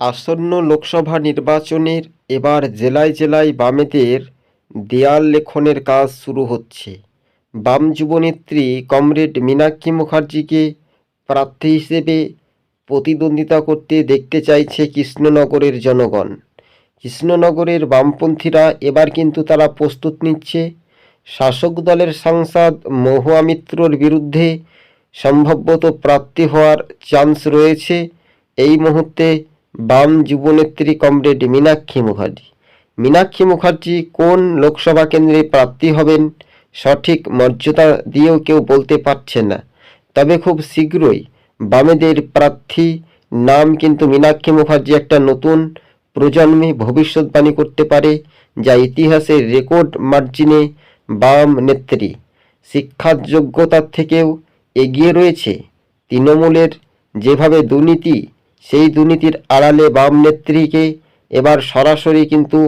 আসন্ন লোকসভা নির্বাচনের এবার জেলায় জেলায় বামেদের দেয়াল লেখনের কাজ শুরু হচ্ছে। বাম যুবনেত্রী কমরেড মীনাক্ষী মুখার্জিকে প্রার্থী হিসেবে প্রতিদ্বন্দ্বিতা করতে দেখতে চাইছে কৃষ্ণনগরের জনগণ। কৃষ্ণনগরের বামপন্থীরা এবার কিন্তু তারা প্রস্তুত নিচ্ছে। শাসক দলের সাংসদ মহুয়া মিত্রর বিরুদ্ধে সম্ভবত প্রার্থী হওয়ার চান্স রয়েছে। এই মুহূর্তে বাম যুবনেত্রী কমরেড মীনাক্ষী মুখার্জি। মীনাক্ষী মুখার্জি কোন লোকসভা কেন্দ্রে প্রার্থী হবেন সঠিক মর্যাদা দিয়েও কেউ বলতে পারছে না। তবে খুব শীঘ্রই বামেদের প্রার্থী নাম কিন্তু মীনাক্ষী মুখার্জি একটা নতুন প্রজন্মে ভবিষ্যৎবাণী করতে পারে, যা ইতিহাসের রেকর্ড মার্জিনে বাম নেত্রী। শিক্ষার যোগ্যতার থেকেও এগিয়ে রয়েছে তৃণমূলের যেভাবে দুর্নীতি সেই দুর্নীতির আড়ালে বাম নেত্রীকে এবার সরাসরি কিন্তু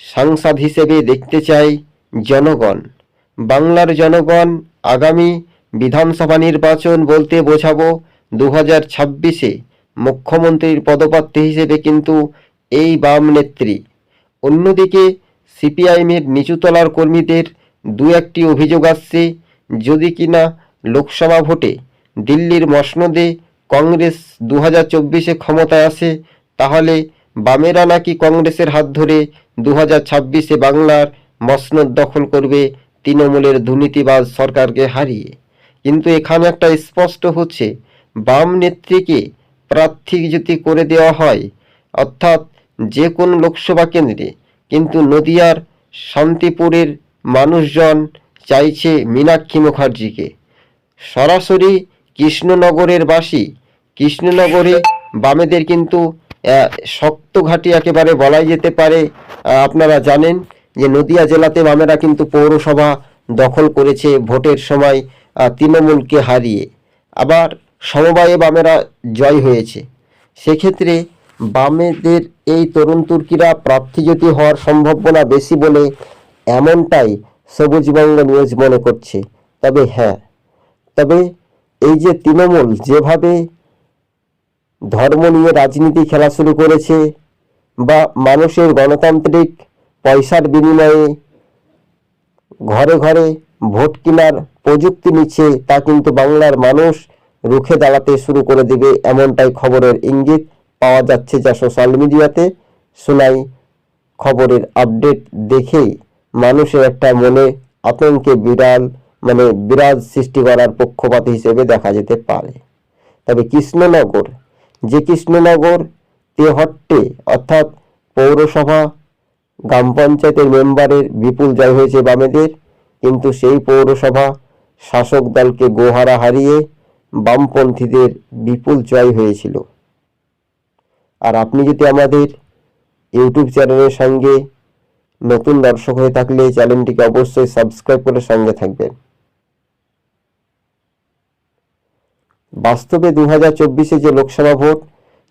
সাংসদ হিসেবে দেখতে চায় জনগণ। বাংলার জনগণ আগামী বিধানসভা নির্বাচন বলতে বোঝাবো দু হাজার ছাব্বিশে মুখ্যমন্ত্রীর পদপ্রার্থী হিসেবে কিন্তু এই বাম নেত্রী। অন্যদিকে সিপিআইএমের নিচুতলার কর্মীদের দু একটি অভিযোগ আসছে, যদি কিনা লোকসভা ভোটে দিল্লির মসনদে কংগ্রেস দু হাজার চব্বিশে ক্ষমতায় আসে, তাহলে বামেরা নাকি কংগ্রেসের হাত ধরে দু হাজার ছাব্বিশে বাংলার মসনদ দখল করবে তৃণমূলের দুর্নীতিবাজ সরকারকে হারিয়ে। কিন্তু এখানে একটা স্পষ্ট হচ্ছে, বাম নেত্রীকে প্রার্থী যদি করে দেওয়া হয়, অর্থাৎ যে কোনো লোকসভা কেন্দ্রে, কিন্তু নদিয়ার শান্তিপুরের মানুষজন চাইছে মীনাক্ষী মুখার্জিকে। সরাসরি কৃষ্ণনগরের বাসী কৃষ্ণনগরে বামেদের কিন্তু শক্ত ঘাঁটি একেবারে বলাই যেতে পারে। আপনারা জানেন যে নদিয়া জেলাতে বামেরা কিন্তু পৌরসভা দখল করেছে ভোটের সময় তৃণমূলকে হারিয়ে। আবার সমবায়ে বামেরা জয় হয়েছে। সেক্ষেত্রে বামেদের এই তরুণ তুর্কিরা প্রার্থী যদি হওয়ার সম্ভাবনা বেশি বলে এমনটাই সবুজবঙ্গ নিউজ মনে করছে। তবে হ্যাঁ তবে এই যে তৃণমূল যেভাবে ধর্ম নিয়ে রাজনীতি খেলা শুরু করেছে বা মানুষের গণতান্ত্রিক পয়সার বিনিময়ে ঘরে ঘরে ভোট কেনার প্রযুক্তি নিচ্ছে, তা কিন্তু বাংলার মানুষ রুখে দাঁড়াতে শুরু করে দেবে এমনটাই খবরের ইঙ্গিত পাওয়া যাচ্ছে যা সোশ্যাল মিডিয়াতে। শোনাই খবরের আপডেট দেখেই মানুষের একটা মনে আতঙ্কে বিড়াল মানে বিরাজ সৃষ্টি করার পক্ষপাত হিসেবে দেখা যেতে পারে। তবে কৃষ্ণনগর যে কৃষ্ণনগর তেহট্টে, অর্থাৎ পৌরসভা, গ্রাম পঞ্চায়েতের মেম্বারের বিপুল জয় হয়েছে বামেদের, কিন্তু সেই পৌরসভা শাসক দলকে গোহারা হারিয়ে বামপন্থীদের বিপুল জয় হয়েছিল। আর আপনি যদি আমাদের ইউটিউব চ্যানেলের সঙ্গে নতুন দর্শক হয়ে থাকলে চ্যানেলটিকে অবশ্যই সাবস্ক্রাইব করে সঙ্গে থাকবেন। বাস্তবে দু হাজার চব্বিশে যে লোকসভা ভোট,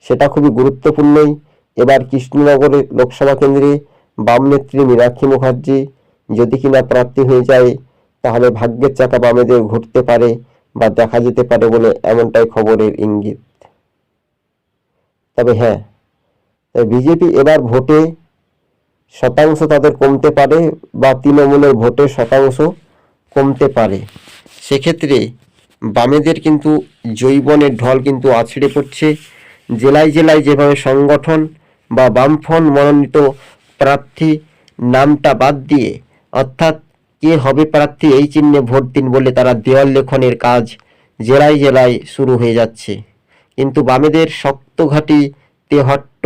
সেটা খুবই গুরুত্বপূর্ণই। এবার কৃষ্ণনগরের লোকসভা কেন্দ্রে বাম নেত্রী মীনাক্ষী মুখার্জি যদি কিনা প্রার্থী হয়ে যায়, তাহলে ভাগ্যের চাকা বামেদের ঘুরতে পারে বা দেখা যেতে পারে বলে এমনটাই খবরের ইঙ্গিত। তবে হ্যাঁ বিজেপি এবার ভোটে শতাংশ তাদের কমতে পারে বা তৃণমূলের ভোটের শতাংশ কমতে পারে। সেক্ষেত্রে বামেদের কিন্তু জৈবনের ঢল কিন্তু আছড়ে পড়ছে। জেলায় জেলায় যেভাবে সংগঠন বা বামফ্রন্ট মনোনীত প্রার্থী নামটা বাদ দিয়ে, অর্থাৎ কে হবে প্রার্থী এই চিহ্নে ভোট দিন বলে তারা দেওয়াল লেখনের কাজ জেলায় জেলায় শুরু হয়ে যাচ্ছে। কিন্তু বামেদের শক্ত ঘাঁটি তেহট্ট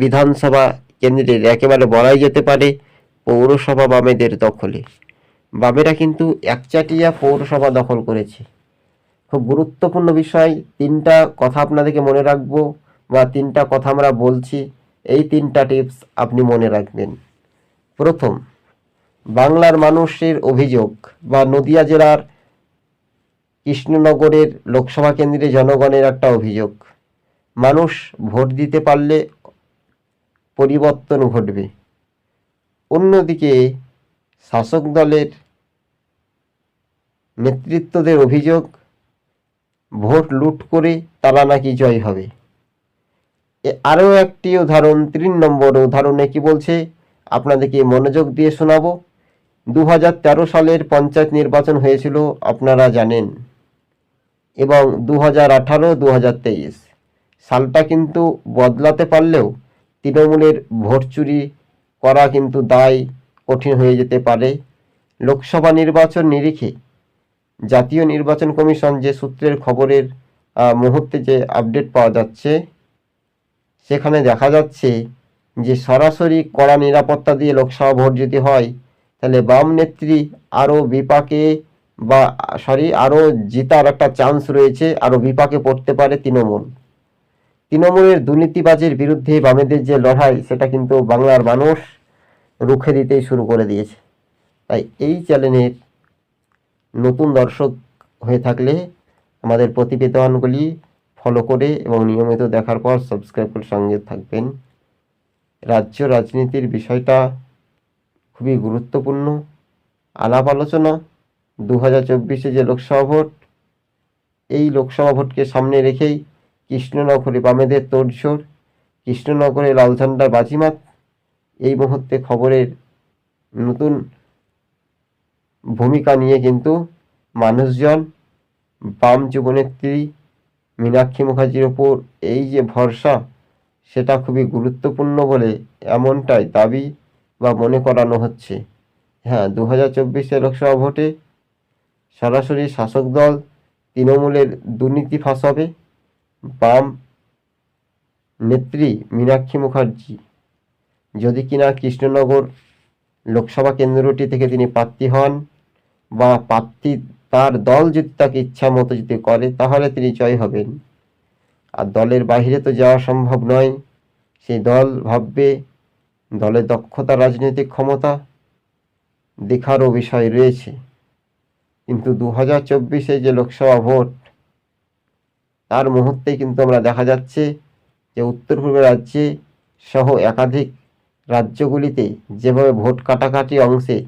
বিধানসভা কেন্দ্রের একেবারে বলাই যেতে পারে, পৌরসভা বামেদের দখলে। বামেরা কিন্তু একচাটিয়া পৌরসভা দখল করেছে। খুব গুরুত্বপূর্ণ বিষয়, তিনটা কথা আপনাদেরকে মনে রাখব বা তিনটা কথা আমরা বলছি, এই তিনটা টিপস আপনি মনে রাখবেন। প্রথম, বাংলার মানুষের অভিযোগ বা নদিয়া জেলার কৃষ্ণনগরের লোকসভা কেন্দ্রে জনগণের একটা অভিযোগ। মানুষ ভোট দিতে পারলে পরিবর্তন ঘটবে। অন্যদিকে, শাসক দলের নেতৃত্বদের অভিযোগ, ভোট লুট করে তারা নাকি জয় হবে। আরও একটি উদাহরণ, তিন নম্বর উদাহরণে কি বলছে? আপনাদেরকে মনোযোগ দিয়ে শোনাবো। দু সালের পঞ্চায়েত নির্বাচন হয়েছিল, আপনারা জানেন। এবং দু হাজার আঠারো দু হাজার তেইশ। সালটা কিন্তু বদলাতে পারলেও তৃণমূলের ভোট চুরি করা কিন্তু দায় কঠিন হয়ে যেতে পারে। লোকসভা নির্বাচন নিরিখে জাতীয় নির্বাচন কমিশন যে সূত্রের খবরের মুহূর্তে যে আপডেট পাওয়া যাচ্ছে, সেখানে দেখা যাচ্ছে যে সরাসরি কড়া নিরাপত্তা দিয়ে লোকসভা ভোট যদি হয়, তাহলে বাম নেত্রী আরও বিপাকে বা, সরি, আরও জেতার একটা চান্স রয়েছে, আরও বিপাকে পড়তে পারে তৃণমূল। তৃণমূলের দুর্নীতিবাজের বিরুদ্ধে বামেদের যে লড়াই, সেটা কিন্তু বাংলার মানুষ রুখে দিতেই শুরু করে দিয়েছে। তাই এই চ্যানেলের নতুন দর্শক হয়ে থাকলে আমাদের প্রতিবেদনগুলি ফলো করে এবং নিয়মিত দেখার পর সাবস্ক্রাইব করে সঙ্গে থাকবেন। রাজ্য রাজনীতির বিষয়টা খুবই গুরুত্বপূর্ণ। আলাপ আলোচনা দু হাজার চব্বিশে যে লোকসভা ভোট, এই লোকসভা ভোটকে সামনে রেখেই কৃষ্ণনগরে বামেদের তোড়জোড়, কৃষ্ণনগরে লাল ঝান্ডার বাজিমাত, এই মুহূর্তে খবরের নতুন ভূমিকা নিয়ে কিন্তু মানুষজন বাম যুবনেত্রী মীনাক্ষী মুখার্জির ওপর এই যে ভরসা, সেটা খুবই গুরুত্বপূর্ণ বলে এমনটাই দাবি বা মনে করানো হচ্ছে। হ্যাঁ দু হাজার চব্বিশে লোকসভা ভোটে সরাসরি শাসক দল তৃণমূলের দুর্নীতি ফাঁস হবে। বাম নেত্রী মীনাক্ষী মুখার্জি, যদি কিনা কৃষ্ণনগর লোকসভা কেন্দ্রটি থেকে তিনি প্রার্থী হন বা প্রার্থী তার দল যদি তাকে ইচ্ছা মতো যদি করে, তাহলে তিনি জয় হবেন। আর দলের বাইরে তো যাওয়া সম্ভব নয়। সেই দল ভাববে দলের দক্ষতা, রাজনৈতিক ক্ষমতা দেখারও বিষয় রয়েছে। কিন্তু দু হাজার চব্বিশে যে লোকসভা ভোট, তার মুহূর্তে কিন্তু আমরা দেখা যাচ্ছে যে উত্তর পূর্ব রাজ্যে সহ একাধিক রাজ্যগুলিতে যেভাবে ভোট কাটাকাটি অংশে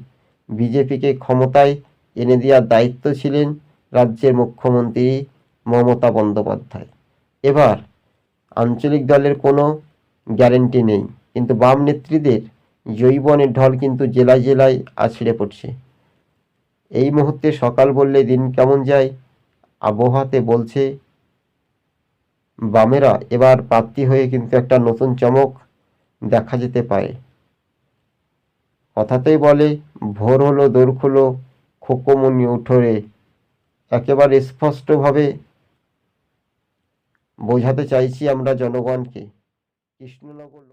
বিজেপিকে ক্ষমতায় এনে দেওয়ার দায়িত্ব ছিলেন রাজ্যের মুখ্যমন্ত্রী মমতা বন্দ্যোপাধ্যায়। এবার আঞ্চলিক দলের কোনো গ্যারেন্টি নেই, কিন্তু বাম নেত্রীদের জৈবনের ঢল কিন্তু জেলায় জেলায় আছড়ে পড়ছে। এই মুহূর্তে সকাল বললে দিন কেমন যায়, আবহাওয়াতে বলছে বামেরা। এবার প্রার্থী হয়ে কিন্তু একটা নতুন চমক দেখা যেতে পারে। কথাতেই বলে, ভোর হলো, দোর খুলো খোকমনি উঠোরে একেবারে স্পষ্টভাবে বোঝাতে চাইছি আমরা জনগণকে। কৃষ্ণনগর